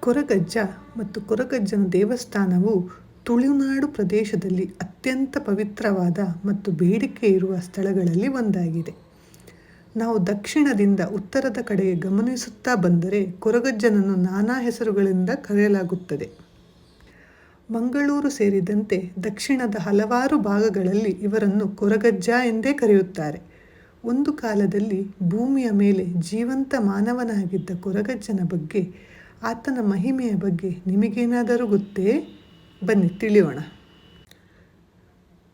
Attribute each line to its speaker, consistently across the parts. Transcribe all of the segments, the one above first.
Speaker 1: ಕೊರಗಜ್ಜ ಮತ್ತು ಕೊರಗಜ್ಜನ ದೇವಸ್ಥಾನವು ತುಳುನಾಡು ಪ್ರದೇಶದಲ್ಲಿ ಅತ್ಯಂತ ಪವಿತ್ರವಾದ ಮತ್ತು ಬೇಡಿಕೆ ಇರುವ ಸ್ಥಳಗಳಲ್ಲಿ ಒಂದಾಗಿದೆ. ನಾವು ದಕ್ಷಿಣದಿಂದ ಉತ್ತರದ ಕಡೆಗೆ ಗಮನಿಸುತ್ತಾ ಬಂದರೆ ಕೊರಗಜ್ಜನನ್ನು ನಾನಾ ಹೆಸರುಗಳಿಂದ ಕರೆಯಲಾಗುತ್ತದೆ. ಮಂಗಳೂರು ಸೇರಿದಂತೆ ದಕ್ಷಿಣದ ಹಲವಾರು ಭಾಗಗಳಲ್ಲಿ ಇವರನ್ನು ಕೊರಗಜ್ಜ ಎಂದೇ ಕರೆಯುತ್ತಾರೆ. ಒಂದು ಕಾಲದಲ್ಲಿ ಭೂಮಿಯ ಮೇಲೆ ಜೀವಂತ ಮಾನವನಾಗಿದ್ದ ಕೊರಗಜ್ಜನ ಬಗ್ಗೆ ಆತನ ಮಹಿಮೆಯ ಬಗ್ಗೆ ನಿಮಗೇನಾದರೂ ಗೊತ್ತೇ? ಬನ್ನಿ, ತಿಳಿಯೋಣ.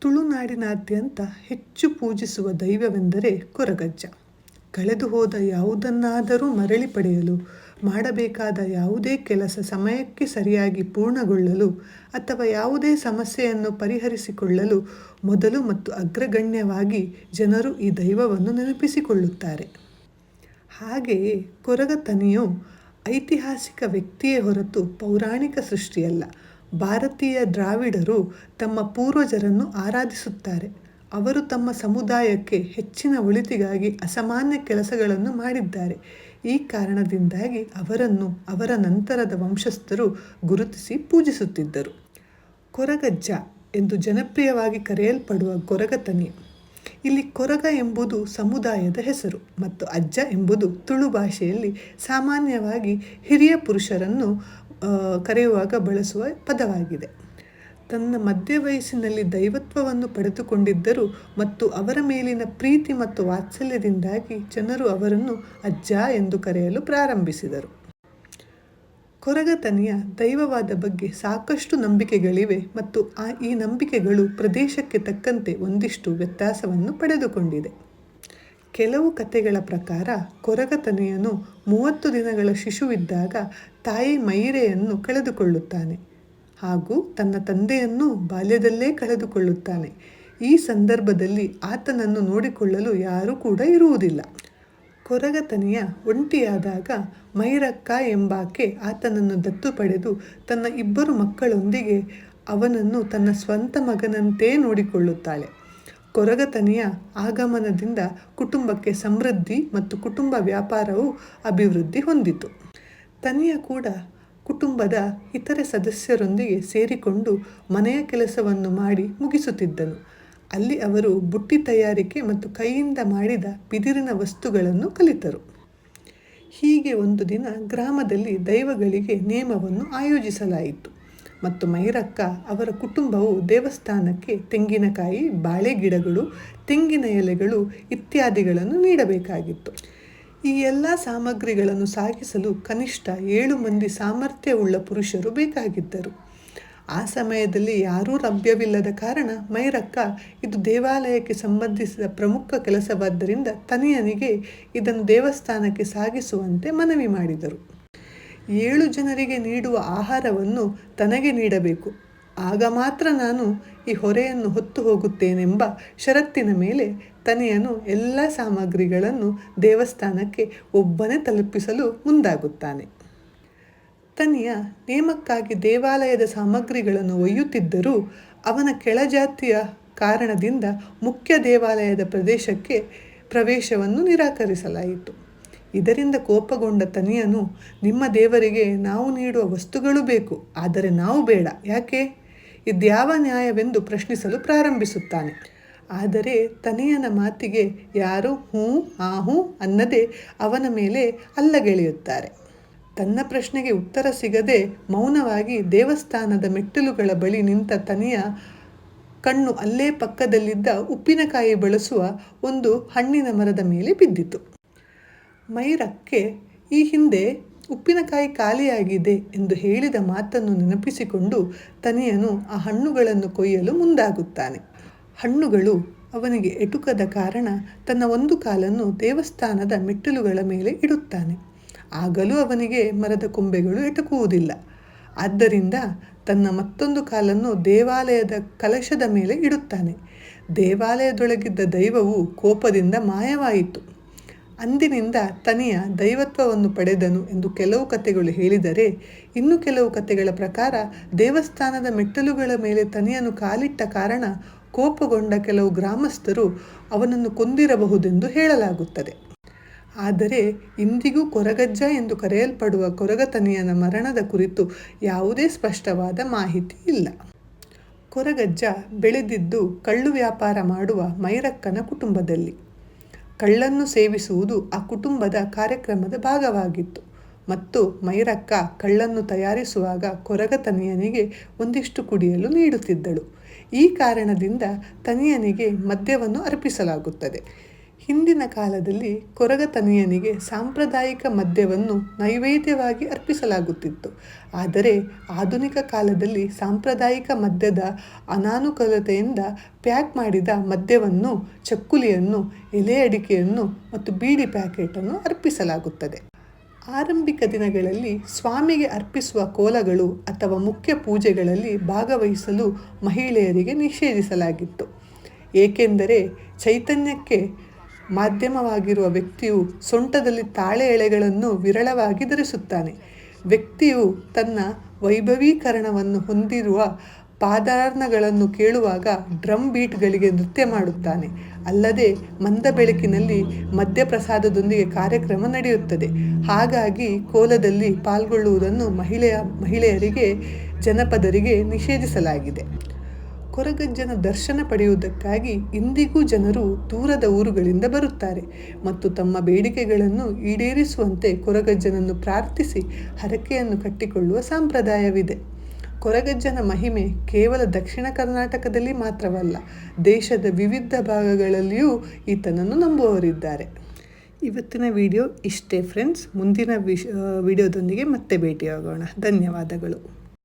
Speaker 1: ತುಳುನಾಡಿನಾದ್ಯಂತ ಹೆಚ್ಚು ಪೂಜಿಸುವ ದೈವವೆಂದರೆ ಕೊರಗಜ್ಜ. ಕಳೆದು ಹೋದ ಯಾವುದನ್ನಾದರೂ ಮರಳಿ ಪಡೆಯಲು, ಮಾಡಬೇಕಾದ ಯಾವುದೇ ಕೆಲಸ ಸಮಯಕ್ಕೆ ಸರಿಯಾಗಿ ಪೂರ್ಣಗೊಳ್ಳಲು ಅಥವಾ ಯಾವುದೇ ಸಮಸ್ಯೆಯನ್ನು ಪರಿಹರಿಸಿಕೊಳ್ಳಲು ಮೊದಲು ಮತ್ತು ಅಗ್ರಗಣ್ಯವಾಗಿ ಜನರು ಈ ದೈವವನ್ನು ನೆನಪಿಸಿಕೊಳ್ಳುತ್ತಾರೆ. ಹಾಗೆಯೇ ಕೊರಗತನಿಯು ಐತಿಹಾಸಿಕ ವ್ಯಕ್ತಿಯೇ ಹೊರತು ಪೌರಾಣಿಕ ಸೃಷ್ಟಿಯಲ್ಲ. ಭಾರತೀಯ ದ್ರಾವಿಡರು ತಮ್ಮ ಪೂರ್ವಜರನ್ನು ಆರಾಧಿಸುತ್ತಾರೆ. ಅವರು ತಮ್ಮ ಸಮುದಾಯಕ್ಕೆ ಹೆಚ್ಚಿನ ಒಳಿತಿಗಾಗಿ ಅಸಾಮಾನ್ಯ ಕೆಲಸಗಳನ್ನು ಮಾಡಿದ್ದಾರೆ. ಈ ಕಾರಣದಿಂದಾಗಿ ಅವರನ್ನು ಅವರ ನಂತರದ ವಂಶಸ್ಥರು ಗುರುತಿಸಿ ಪೂಜಿಸುತ್ತಿದ್ದರು. ಕೊರಗಜ್ಜ ಎಂದು ಜನಪ್ರಿಯವಾಗಿ ಕರೆಯಲ್ಪಡುವ ಕೊರಗತನಿ ಇಲ್ಲಿ ಕೊರಗ ಎಂಬುದು ಸಮುದಾಯದ ಹೆಸರು ಮತ್ತು ಅಜ್ಜ ಎಂಬುದು ತುಳು ಭಾಷೆಯಲ್ಲಿ ಸಾಮಾನ್ಯವಾಗಿ ಹಿರಿಯ ಪುರುಷರನ್ನು ಕರೆಯುವಾಗ ಬಳಸುವ ಪದವಾಗಿದೆ. ತನ್ನ ಮಧ್ಯ ವಯಸ್ಸಿನಲ್ಲಿ ದೈವತ್ವವನ್ನು ಪಡೆದುಕೊಂಡಿದ್ದರು ಮತ್ತು ಅವರ ಮೇಲಿನ ಪ್ರೀತಿ ಮತ್ತು ವಾತ್ಸಲ್ಯದಿಂದಾಗಿ ಜನರು ಅವರನ್ನು ಅಜ್ಜ ಎಂದು ಕರೆಯಲು ಪ್ರಾರಂಭಿಸಿದರು. ಕೊರಗತನಿಯ ದೈವವಾದ ಬಗ್ಗೆ ಸಾಕಷ್ಟು ನಂಬಿಕೆಗಳಿವೆ ಮತ್ತು ಆ ಈ ನಂಬಿಕೆಗಳು ಪ್ರದೇಶಕ್ಕೆ ತಕ್ಕಂತೆ ಒಂದಿಷ್ಟು ವ್ಯತ್ಯಾಸವನ್ನು ಪಡೆದುಕೊಂಡಿದೆ. ಕೆಲವು ಕಥೆಗಳ ಪ್ರಕಾರ, ಕೊರಗತನೆಯನು ಮೂವತ್ತು ದಿನಗಳ ಶಿಶುವಿದ್ದಾಗ ತಾಯಿ ಮೈರೆಯನ್ನು ಕಳೆದುಕೊಳ್ಳುತ್ತಾನೆ ಹಾಗೂ ತನ್ನ ತಂದೆಯನ್ನು ಬಾಲ್ಯದಲ್ಲೇ ಕಳೆದುಕೊಳ್ಳುತ್ತಾನೆ. ಈ ಸಂದರ್ಭದಲ್ಲಿ ಆತನನ್ನು ನೋಡಿಕೊಳ್ಳಲು ಯಾರೂ ಕೂಡ ಇರುವುದಿಲ್ಲ. ಕೊರಗತನಿಯ ಒಂಟಿಯಾದಾಗ ಮೈರಕ್ಕ ಎಂಬಾಕೆ ಆತನನ್ನು ದತ್ತು ಪಡೆದು ತನ್ನ ಇಬ್ಬರು ಮಕ್ಕಳೊಂದಿಗೆ ಅವನನ್ನು ತನ್ನ ಸ್ವಂತ ಮಗನಂತೆ ನೋಡಿಕೊಳ್ಳುತ್ತಾಳೆ. ಕೊರಗತನಿಯ ಆಗಮನದಿಂದ ಕುಟುಂಬಕ್ಕೆ ಸಮೃದ್ಧಿ ಮತ್ತು ಕುಟುಂಬ ವ್ಯಾಪಾರವು ಅಭಿವೃದ್ಧಿ ಹೊಂದಿತು. ತನಿಯ ಕೂಡ ಕುಟುಂಬದ ಇತರೆ ಸದಸ್ಯರೊಂದಿಗೆ ಸೇರಿಕೊಂಡು ಮನೆಯ ಕೆಲಸವನ್ನು ಮಾಡಿ ಮುಗಿಸುತ್ತಿದ್ದನು. ಅಲ್ಲಿ ಅವರು ಬುಟ್ಟಿ ತಯಾರಿಕೆ ಮತ್ತು ಕೈಯಿಂದ ಮಾಡಿದ ಬಿದಿರಿನ ವಸ್ತುಗಳನ್ನು ಕಲಿತರು. ಹೀಗೆ ಒಂದು ದಿನ ಗ್ರಾಮದಲ್ಲಿ ದೈವಗಳಿಗೆ ನೇಮವನ್ನು ಆಯೋಜಿಸಲಾಯಿತು ಮತ್ತು ಮೈರಕ್ಕ ಅವರ ಕುಟುಂಬವು ದೇವಸ್ಥಾನಕ್ಕೆ ತೆಂಗಿನಕಾಯಿ ಬಾಳೆ ಗಿಡಗಳು ತೆಂಗಿನ ಎಲೆಗಳು ಇತ್ಯಾದಿಗಳನ್ನು ನೀಡಬೇಕಾಗಿತ್ತು. ಈ ಎಲ್ಲ ಸಾಮಗ್ರಿಗಳನ್ನು ಸಾಗಿಸಲು ಕನಿಷ್ಠ ಏಳು ಮಂದಿ ಸಾಮರ್ಥ್ಯವುಳ್ಳ ಪುರುಷರು ಬೇಕಾಗಿದ್ದರು. ಆ ಸಮಯದಲ್ಲಿ ಯಾರೂ ಲಭ್ಯವಿಲ್ಲದ ಕಾರಣ ಮೈರಕ್ಕ ಇದು ದೇವಾಲಯಕ್ಕೆ ಸಂಬಂಧಿಸಿದ ಪ್ರಮುಖ ಕೆಲಸವಾದ್ದರಿಂದ ತನಿಯನಿಗೆ ಇದನ್ನು ದೇವಸ್ಥಾನಕ್ಕೆ ಸಾಗಿಸುವಂತೆ ಮನವಿ ಮಾಡಿದರು. ಏಳು ಜನರಿಗೆ ನೀಡುವ ಆಹಾರವನ್ನು ತನಗೆ ನೀಡಬೇಕು. ಆಗ ಮಾತ್ರ ನಾನು ಈ ಹೊರೆಯನ್ನು ಹೊತ್ತು ಹೋಗುತ್ತೇನೆಂಬ ಷರತ್ತಿನ ಮೇಲೆ ತನಿಯನು ಎಲ್ಲ ಸಾಮಗ್ರಿಗಳನ್ನು ದೇವಸ್ಥಾನಕ್ಕೆ ಒಬ್ಬನೇ ತಲುಪಿಸಲು ಮುಂದಾಗುತ್ತಾನೆ. ತನಿಯ ನೇಮಕ್ಕಾಗಿ ದೇವಾಲಯದ ಸಾಮಗ್ರಿಗಳನ್ನು ಒಯ್ಯುತ್ತಿದ್ದರೂ ಅವನ ಕೆಳಜಾತಿಯ ಕಾರಣದಿಂದ ಮುಖ್ಯ ದೇವಾಲಯದ ಪ್ರದೇಶಕ್ಕೆ ಪ್ರವೇಶವನ್ನು ನಿರಾಕರಿಸಲಾಯಿತು. ಇದರಿಂದ ಕೋಪಗೊಂಡ ತನಿಯನು, ನಿಮ್ಮ ದೇವರಿಗೆ ನಾವು ನೀಡುವ ವಸ್ತುಗಳು ಬೇಕು, ಆದರೆ ನಾವು ಬೇಡ, ಯಾಕೆ? ಇದ್ಯಾವ ನ್ಯಾಯವೆಂದು ಪ್ರಶ್ನಿಸಲು ಪ್ರಾರಂಭಿಸುತ್ತಾನೆ. ಆದರೆ ತನಿಯನ ಮಾತಿಗೆ ಯಾರು ಹ್ಞೂ ಹೂ ಅನ್ನದೇ ಅವನ ಮೇಲೆ ಅಲ್ಲಗೆಳೆಯುತ್ತಾರೆ. ತನ್ನ ಪ್ರಶ್ನೆಗೆ ಉತ್ತರ ಸಿಗದೆ ಮೌನವಾಗಿ ದೇವಸ್ಥಾನದ ಮೆಟ್ಟಿಲುಗಳ ಬಳಿ ನಿಂತ ತನಿಯ ಕಣ್ಣು ಅಲ್ಲೇ ಪಕ್ಕದಲ್ಲಿದ್ದ ಉಪ್ಪಿನಕಾಯಿ ಬಳಸುವ ಒಂದು ಹಣ್ಣಿನ ಮರದ ಮೇಲೆ ಬಿದ್ದಿತು. ಮೈರಕ್ಕೆ ಈ ಹಿಂದೆ ಉಪ್ಪಿನಕಾಯಿ ಖಾಲಿಯಾಗಿದೆ ಎಂದು ಹೇಳಿದ ಮಾತನ್ನು ನೆನಪಿಸಿಕೊಂಡು ತನಿಯನು ಆ ಹಣ್ಣುಗಳನ್ನು ಕೊಯ್ಯಲು ಮುಂದಾಗುತ್ತಾನೆ. ಹಣ್ಣುಗಳು ಅವನಿಗೆ ಎಟುಕದ ಕಾರಣ ತನ್ನ ಒಂದು ಕಾಲನ್ನು ದೇವಸ್ಥಾನದ ಮೆಟ್ಟಿಲುಗಳ ಮೇಲೆ ಇಡುತ್ತಾನೆ. ಆಗಲೂ ಅವನಿಗೆ ಮರದ ಕೊಂಬೆಗಳು ಎಟಕುವುದಿಲ್ಲ. ಆದ್ದರಿಂದ ತನ್ನ ಮತ್ತೊಂದು ಕಾಲನ್ನು ದೇವಾಲಯದ ಕಲಶದ ಮೇಲೆ ಇಡುತ್ತಾನೆ. ದೇವಾಲಯದೊಳಗಿದ್ದ ದೈವವು ಕೋಪದಿಂದ ಮಾಯವಾಯಿತು. ಅಂದಿನಿಂದ ತನಿಯ ದೈವತ್ವವನ್ನು ಪಡೆದನು ಎಂದು ಕೆಲವು ಕಥೆಗಳು ಹೇಳಿದರೆ, ಇನ್ನು ಕೆಲವು ಕಥೆಗಳ ಪ್ರಕಾರ ದೇವಸ್ಥಾನದ ಮೆಟ್ಟಲುಗಳ ಮೇಲೆ ತನಿಯನ್ನು ಕಾಲಿಟ್ಟ ಕಾರಣ ಕೋಪಗೊಂಡ ಕೆಲವು ಗ್ರಾಮಸ್ಥರು ಅವನನ್ನು ಕೊಂದಿರಬಹುದೆಂದು ಹೇಳಲಾಗುತ್ತದೆ. ಆದರೆ ಇಂದಿಗೂ ಕೊರಗಜ್ಜ ಎಂದು ಕರೆಯಲ್ಪಡುವ ಕೊರಗತನಿಯನ ಮರಣದ ಕುರಿತು ಯಾವುದೇ ಸ್ಪಷ್ಟವಾದ ಮಾಹಿತಿ ಇಲ್ಲ. ಕೊರಗಜ್ಜ ಬೆಳೆದಿದ್ದು ಕಳ್ಳು ವ್ಯಾಪಾರ ಮಾಡುವ ಮೈರಕ್ಕನ ಕುಟುಂಬದಲ್ಲಿ. ಕಳ್ಳನ್ನು ಸೇವಿಸುವುದು ಆ ಕುಟುಂಬದ ಕಾರ್ಯಕ್ರಮದ ಭಾಗವಾಗಿತ್ತು. ಮತ್ತು ಮೈರಕ್ಕ ಕಳ್ಳನ್ನು ತಯಾರಿಸುವಾಗ ಕೊರಗತನಿಯನಿಗೆ ಒಂದಿಷ್ಟು ಕುಡಿಯಲು ನೀಡುತ್ತಿದ್ದಳು. ಈ ಕಾರಣದಿಂದ ತನಿಯನಿಗೆ ಮದ್ಯವನ್ನು ಅರ್ಪಿಸಲಾಗುತ್ತದೆ. ಹಿಂದಿನ ಕಾಲದಲ್ಲಿ ಕೊರಗತನಿಯನಿಗೆ ಸಾಂಪ್ರದಾಯಿಕ ಮದ್ಯವನ್ನು ನೈವೇದ್ಯವಾಗಿ ಅರ್ಪಿಸಲಾಗುತ್ತಿತ್ತು. ಆದರೆ ಆಧುನಿಕ ಕಾಲದಲ್ಲಿ ಸಾಂಪ್ರದಾಯಿಕ ಮದ್ಯದ ಅನಾನುಕೂಲತೆಯಿಂದ ಪ್ಯಾಕ್ ಮಾಡಿದ ಮದ್ಯವನ್ನು, ಚಕ್ಕುಲಿಯನ್ನು, ಎಲೆ ಅಡಿಕೆಯನ್ನು ಮತ್ತು ಬೀಡಿ ಪ್ಯಾಕೆಟನ್ನು ಅರ್ಪಿಸಲಾಗುತ್ತದೆ. ಆರಂಭಿಕ ದಿನಗಳಲ್ಲಿ ಸ್ವಾಮಿಗೆ ಅರ್ಪಿಸುವ ಕೋಲಗಳು ಅಥವಾ ಮುಖ್ಯ ಪೂಜೆಗಳಲ್ಲಿ ಭಾಗವಹಿಸಲು ಮಹಿಳೆಯರಿಗೆ ನಿಷೇಧಿಸಲಾಗಿತ್ತು. ಏಕೆಂದರೆ ಚೈತನ್ಯಕ್ಕೆ ಮಾಧ್ಯಮವಾಗಿರುವ ವ್ಯಕ್ತಿಯು ಸೊಂಟದಲ್ಲಿ ತಾಳೆ ಎಳೆಗಳನ್ನು ವಿರಳವಾಗಿ ಧರಿಸುತ್ತಾನೆ. ವ್ಯಕ್ತಿಯು ತನ್ನ ವೈಭವೀಕರಣವನ್ನು ಹೊಂದಿರುವ ಪಾದಾರ್ನಗಳನ್ನು ಕೇಳುವಾಗ ಡ್ರಮ್ ಬೀಟ್ಗಳಿಗೆ ನೃತ್ಯ ಮಾಡುತ್ತಾನೆ. ಅಲ್ಲದೆ ಮಂದ ಬೆಳಕಿನಲ್ಲಿ ಮದ್ಯಪ್ರಸಾದದೊಂದಿಗೆ ಕಾರ್ಯಕ್ರಮ ನಡೆಯುತ್ತದೆ. ಹಾಗಾಗಿ ಕೋಲದಲ್ಲಿ ಪಾಲ್ಗೊಳ್ಳುವುದನ್ನು ಮಹಿಳೆಯ ಮಹಿಳೆಯರಿಗೆ, ಜನಪದರಿಗೆ ನಿಷೇಧಿಸಲಾಗಿದೆ. ಕೊರಗಜ್ಜನ ದರ್ಶನ ಪಡೆಯುವುದಕ್ಕಾಗಿ ಇಂದಿಗೂ ಜನರು ದೂರದ ಊರುಗಳಿಂದ ಬರುತ್ತಾರೆ ಮತ್ತು ತಮ್ಮ ಬೇಡಿಕೆಗಳನ್ನು ಈಡೇರಿಸುವಂತೆ ಕೊರಗಜ್ಜನನ್ನು ಪ್ರಾರ್ಥಿಸಿ ಹರಕೆಯನ್ನು ಕಟ್ಟಿಕೊಳ್ಳುವ ಸಂಪ್ರದಾಯವಿದೆ. ಕೊರಗಜ್ಜನ ಮಹಿಮೆ ಕೇವಲ ದಕ್ಷಿಣ ಕರ್ನಾಟಕದಲ್ಲಿ ಮಾತ್ರವಲ್ಲ, ದೇಶದ ವಿವಿಧ ಭಾಗಗಳಲ್ಲಿಯೂ ಈತನನ್ನು ನಂಬುವವರಿದ್ದಾರೆ. ಇವತ್ತಿನ ವಿಡಿಯೋ ಇಷ್ಟೇ ಫ್ರೆಂಡ್ಸ್ ಮುಂದಿನ ವಿಶ್ ವಿಡಿಯೋದೊಂದಿಗೆ ಮತ್ತೆ ಭೇಟಿಯಾಗೋಣ. ಧನ್ಯವಾದಗಳು.